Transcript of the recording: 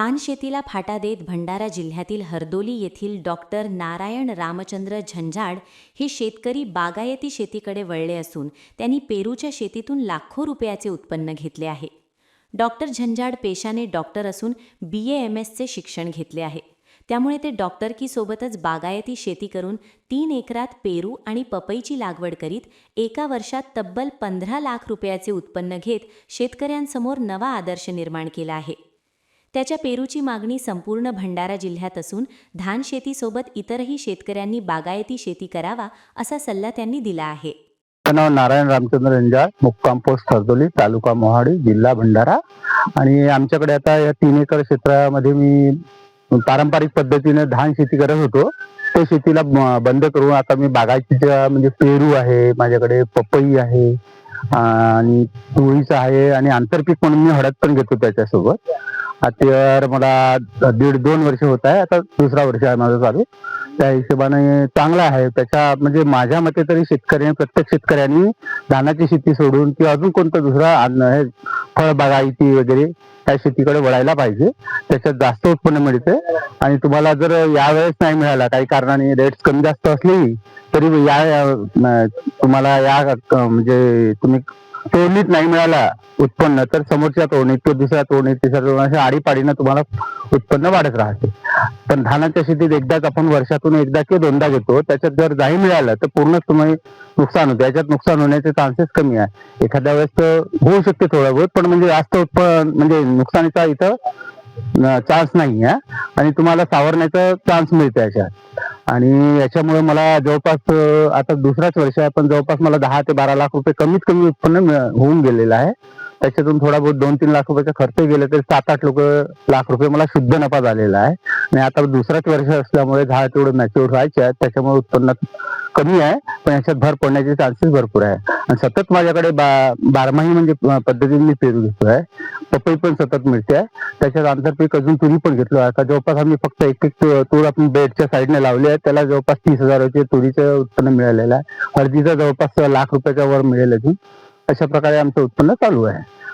धान शेतीला फाटा देत भंडारा जिल्ह्यातील हरदोली येथील डॉक्टर नारायण रामचंद्र झंझाड हे शेतकरी बागायती शेतीकडे वळले असून त्यांनी पेरूच्या शेतीतून लाखो रुपयाचे उत्पन्न घेतले आहे. डॉक्टर झंझाड पेशाने डॉक्टर असून बी ए एम एसचे शिक्षण घेतले आहे. त्यामुळे ते डॉक्टरकीसोबतच बागायती शेती करून तीन एकरात पेरू आणि पपईची लागवड करीत एका वर्षात तब्बल पंधरा लाख रुपयाचे उत्पन्न घेत शेतकऱ्यांसमोर नवा आदर्श निर्माण केला आहे. त्याच्या पेरूची मागणी संपूर्ण भंडारा जिल्ह्यात असून धान शेतीसोबत इतरही शेतकऱ्यांनी बागायती शेती करावा असा सल्ला त्यांनी दिला आहे. नाव नारायण रामचंद्र रंजाळ मुक्काम पोस्ट हरदोली तालुका मोहाडी जिल्हा भंडारा. आणि आमच्याकडे आता या तीन एकर क्षेत्रामध्ये मी पारंपरिक पद्धतीने धान शेती करत होतो. त्या शेतीला बंद करून आता मी बागायतीच्या म्हणजे पेरू आहे माझ्याकडे पपई आहे आणि तुळीचं आहे आणि आंतरपीक म्हणून मी हळद पण घेतो त्याच्यासोबत. आता मला दीड दोन वर्ष होत आहे. आता दुसरा वर्ष आहे माझं चालू. त्या हिशोबाने चांगला आहे. त्याच्या म्हणजे माझ्या मते तरी शेतकऱ्यांनी प्रत्येक शेतकऱ्यांनी धानाची शेती सोडून किंवा अजून कोणतं दुसरा अन्न हे फळबागायती वगैरे त्या शेतीकडे वळायला पाहिजे. त्याच्यात जास्त उत्पन्न मिळते. आणि तुम्हाला जर यावेळेस नाही मिळाला काही कारणाने रेट्स कमी जास्त असली तरी या तुम्हाला या म्हणजे तुम्ही तोडणीत नाही मिळाला उत्पन्न तर समोरच्या तोडणीत किंवा दुसऱ्या तोडणीत तिसऱ्या तोडणी आडीपाडीनं तुम्हाला उत्पन्न वाढत राहते. पण धानाच्या शेतीत एकदाच आपण वर्षातून एकदा किंवा दोनदा घेतो. त्याच्यात जर नाही मिळालं तर पूर्ण तुम्ही नुकसान होते. याच्यात नुकसान होण्याचे चान्सेस कमी आहे. एखाद्या वेळेस तर होऊ शकते थोडं बहुत पण म्हणजे जास्त उत्पन्न म्हणजे नुकसानीचा इथं चान्स नाही आहे आणि तुम्हाला सावरण्याचा चान्स मिळते याच्यात. आणि याच्यामुळे मला जवळपास आता दुसराच वर्ष आहे पण जवळपास मला दहा ते बारा लाख रुपये कमीत कमी उत्पन्न होऊन गेलेलं आहे. त्याच्यातून थोडा बहुत दोन तीन लाख रुपयाचा खर्च गेले तरी सात आठ लोक लाख रुपये मला शुद्ध नफा झालेला आहे. आणि आता दुसराच वर्ष असल्यामुळे झाड तेवढं मॅच्युअर व्हायचे आहे त्याच्यामुळे उत्पन्नात कमी आहे पण याच्यात भर पडण्याचे चान्सेस भरपूर आहे. आणि सतत माझ्याकडे बा बारमाही म्हणजे पद्धतीने मी पेरू घेतोय पपई पण सतत मिळते. आहे त्याच्यात आंतरपीक अजून तुरी पण घेतलो आहे. का जवळपास आम्ही फक्त एक एक तूर आपण बेडच्या साईडने लावले आहे त्याला जवळपास तीस हजाराचे तुरीचं उत्पन्न मिळालेलं आहे. हळदीचा जवळपास लाख रुपयाच्या वर मिळेल अजून. अशा प्रकारे आमचं उत्पन्न चालू आहे.